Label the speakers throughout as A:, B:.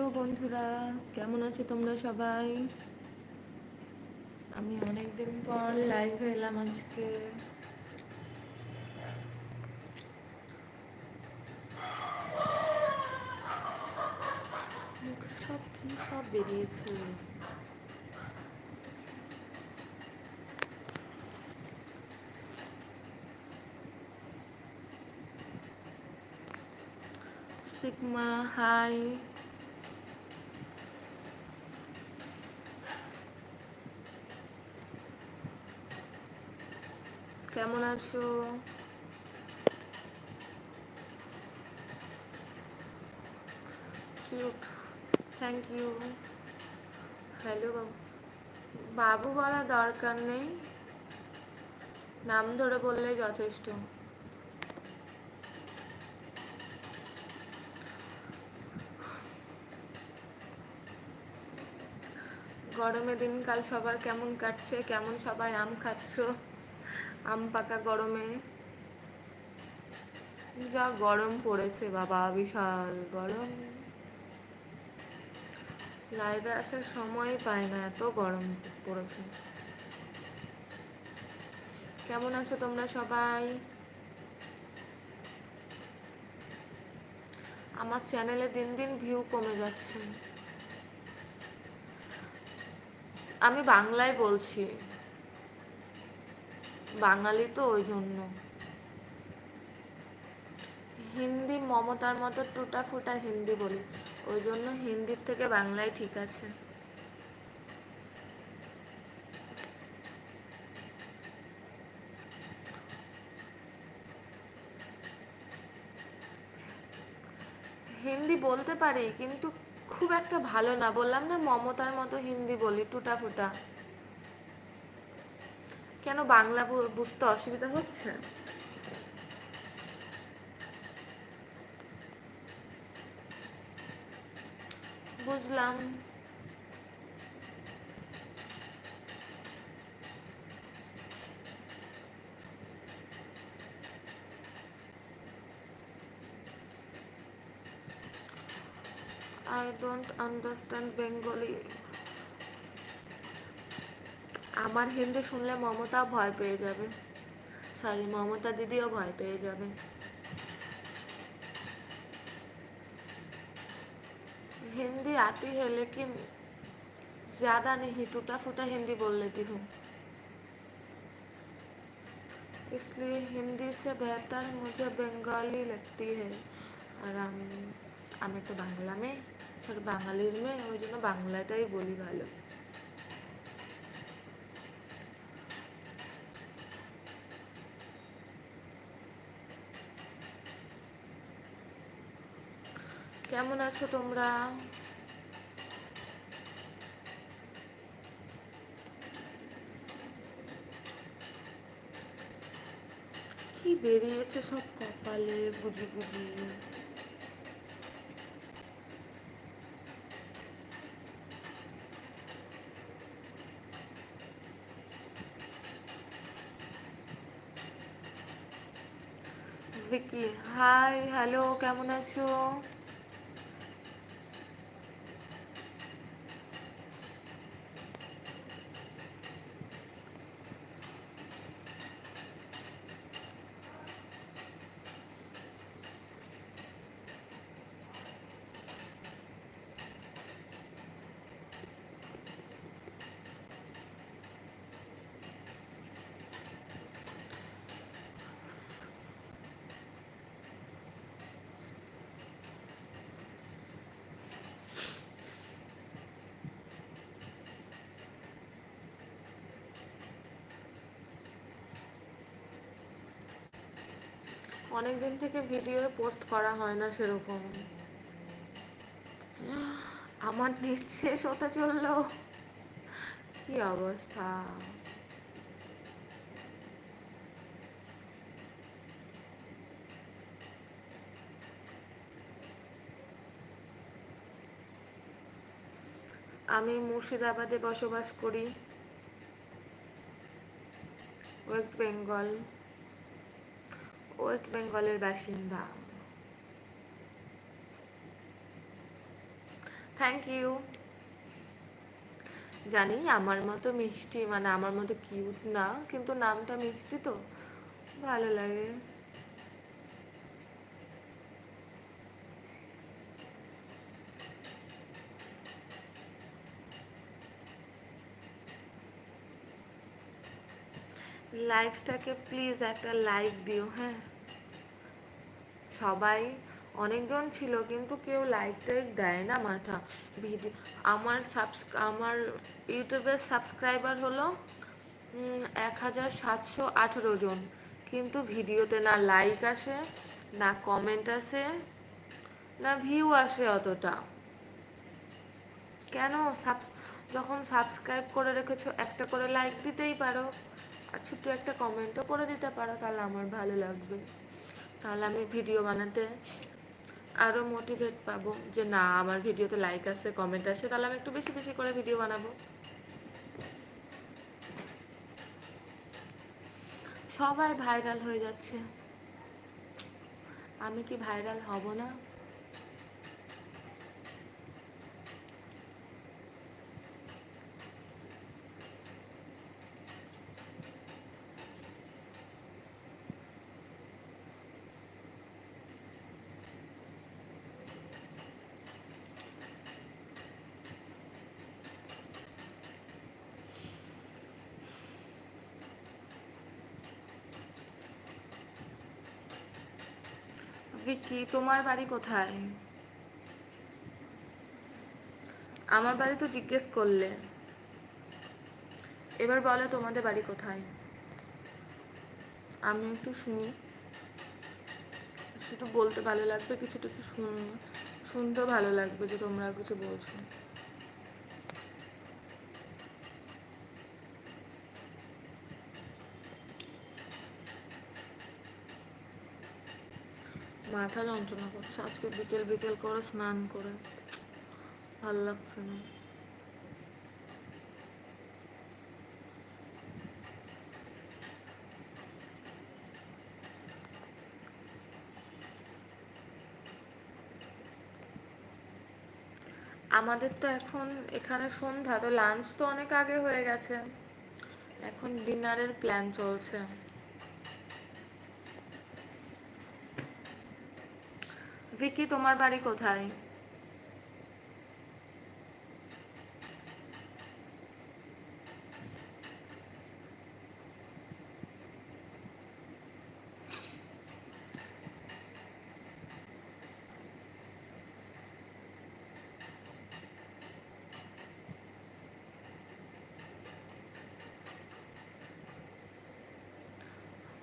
A: Hello বন্ধুরা, কেমন আছো তোমরা সবাই? আমি অনেকদিন পর লাইভে এলাম আজকে। সব কি সব বেরিয়েছে? সিগমা হাই কেমন আছো? কিউট থ্যাংক ইউ হ্যালো বাবু বলা দরকার নেই। নাম ধরে বললেই যথেষ্ট। গরমে দিনকাল সবার কেমন কাটছে? কেমন সবাই আম খাচ্ছ? আম পাকা গরমে। যা গরম পড়েছে বাবা, বিশাল গরম। লাইভে আসার সময় পায় না, এত গরম পড়েছে। কেমন আছো তোমরা সবাই? আমার চ্যানেলে দিন দিন ভিউ কমে যাচ্ছে। আমি বাংলায় বলছি। বাঙালি তো ওই জন্য হিন্দি মমতার মতো টুটা ফুটা হিন্দি বলি ওই জন্য হিন্দির থেকে বাংলায় ঠিক আছে। হিন্দি বলতে পারি, কিন্তু খুব একটা ভালো না, বললাম না মমতার মতো হিন্দি বলি টুটা ফুটা কেন বাংলা বুঝতে অসুবিধা হচ্ছে? বুঝলাম। আই ডোন্ট আন্ডারস্ট্যান্ড বেঙ্গলি আমার হিন্দি শুনলে মমতা ভয় পেয়ে যাবে সরি মমতা দিদিও ভয় পেয়ে যাবে हिंदी आती है लेकिन ज़्यादा नहीं टूटा फूटा हिंदी बोल लेती हूँ इसलिए हिंदी से बेहतर मुझे बंगाली लगती है আর আমি তো বাংলা মেয়ে সব বাঙালির মেয়ে ওই জন্য বাংলাটাই বলি ভালো কেমন আছো তোমরা? কি বেরিয়েছে সব কপালে বুঝি বুঝি? হাই হ্যালো কেমন আছো? অনেক দিন থেকে ভিডিও পোস্ট করা হয় না সেরকম। আমার নেট শেষ হতে চলল। কি অবস্থা? আমি মুর্শিদাবাদে বসবাস করি। ওয়েস্ট বেঙ্গল। ওয়েস্ট বেঙ্গলের বাসিন্দা। থ্যাংক ইউ জানি, আমার মতো মিষ্টি মানে আমার মতো কিউট না, কিন্তু নামটা মিষ্টি তো, ভালো লাগে। লাইফটাকে প্লিজ একটা লাইক দিও হ্যাঁ। সবাই অনেকজন ছিল, কিন্তু কেউ লাইক টাইক দেয় না মাথা। ভিডিও আমার সাবস আমার ইউটিউবের সাবস্ক্রাইবার হলো এক হাজার সাতশো আঠেরো জন। কিন্তু ভিডিওতে না লাইক আসে, না কমেন্ট আসে, না ভিউ আসে অতটা। কেন? সাবস যখন সাবস্ক্রাইব করে রেখেছো, একটা করে লাইক দিতেই পারো। আর ছোট্ট একটা কমেন্টও করে দিতে পারো, তাহলে আমার ভালো লাগবে। তাহলে আমি ভিডিও বানাতে আরও মোটিভেট পাবো যে না, আমার ভিডিওতে লাইক আছে কমেন্ট আছে, তাহলে আমি একটু বেশি বেশি করে ভিডিও বানাবো। সবাই ভাইরাল হয়ে যাচ্ছে। আমি কি ভাইরাল হব না? ভিকি তোমার বাড়ি কোথায়? আমার বাড়ি তো জিজ্ঞেস করলে। এবার বলে তোমাদের বাড়ি কোথায়? আমি একটু শুনি। শুধু বলতে ভালো লাগবে, কিছুটা একটু শুন শুনতেও ভালো লাগবে যে তোমরা কিছু বলছো। মাথা যন্ত্রণা করছে। আজকে বিকেল বিকেল করে স্নান করে। ভালো লাগছে না। আমাদের তো এখন এখানে সন্ধ্যা, তো লাঞ্চ তো অনেক আগে হয়ে গেছে। এখন ডিনারের প্ল্যান চলছে। ভিকি, তোমার বাড়ি কোথায়?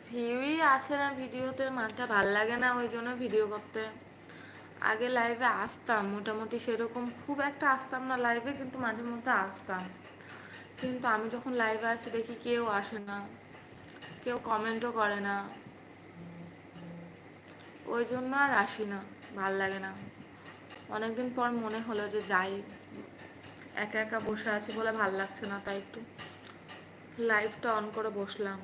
A: ভিউই আসে না, ভিডিওতে মাথা ভালো লাগে না, ওই জন্য ভিডিও করতে। আগে লাইভে আসতাম, মোটামুটি সেরকম খুব একটা আসতাম না লাইভে কিন্তু মাঝে মধ্যে আসতাম। কিন্তু আমি যখন লাইভে আসি, দেখি কেউ আসে না, কেউ কমেন্টও করে না। ওই জন্য আর আসি না, ভালো লাগে না। অনেকদিন পর মনে হলো যে যাই, একা একা বসে আছি বলে ভালো লাগছে না, তাই একটু লাইভটা অন করে বসলাম।